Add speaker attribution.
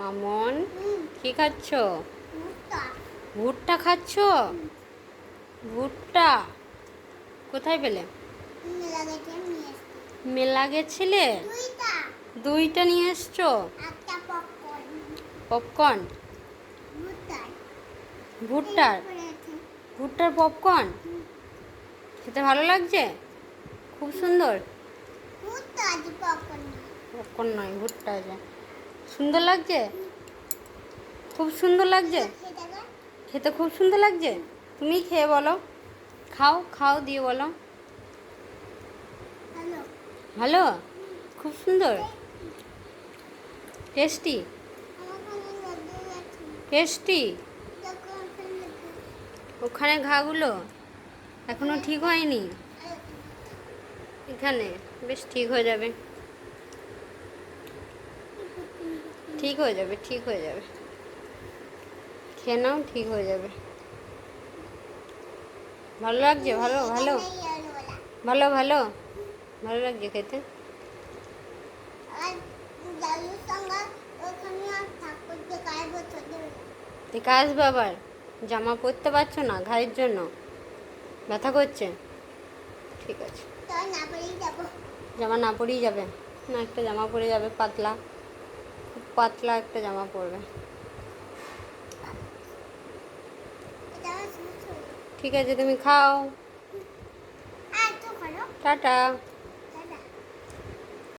Speaker 1: মামন কি খাচ্ছ? ভুট্টা। খাচ্ছ? ভুট্টা। কোথায় পেলে?
Speaker 2: মেলা
Speaker 1: গেছিলে?
Speaker 2: দুইটা।
Speaker 1: নিয়ে এসছো?
Speaker 2: পপকর্ন ভুট্টার।
Speaker 1: ভুট্টার? পপকর্ন খেতে ভালো লাগছে? খুব সুন্দর।
Speaker 2: ভুট্টা পপকর্ন
Speaker 1: পপকর্ন নয় ভুট্টা আছে। সুন্দর লাগছে? খুব সুন্দর লাগছে?
Speaker 2: খেতে
Speaker 1: খুব সুন্দর লাগছে? তুমি খেয়ে বলো। খাও খাও দিয়ে বলো।
Speaker 2: হ্যালো।
Speaker 1: ভালো খুব সুন্দর। টেস্টি? টেস্টি।
Speaker 2: ওখানে
Speaker 1: ঘাগুলো এখনও ঠিক হয়নি? এখানে বেশ ঠিক হয়ে যাবে। ঠিক হয়ে যাবে ঠিক হয়ে যাবে। খেয়ে নাও ঠিক হয়ে যাবে। ভালো লাগছে? ভালো ভালো। ভালো ভালো। ভালো লাগছে খেতে? আসবে আবার জামা পরতে পারছ না ঘায়ের জন্য? ব্যথা করছে? ঠিক আছে। জামা না পরেই যাবে। না একটা জামা পরে যাবে পাতলা। পাতলা একটা জামা পরবে। ঠিক আছে তুমি খাও।
Speaker 2: করো
Speaker 1: টাটা।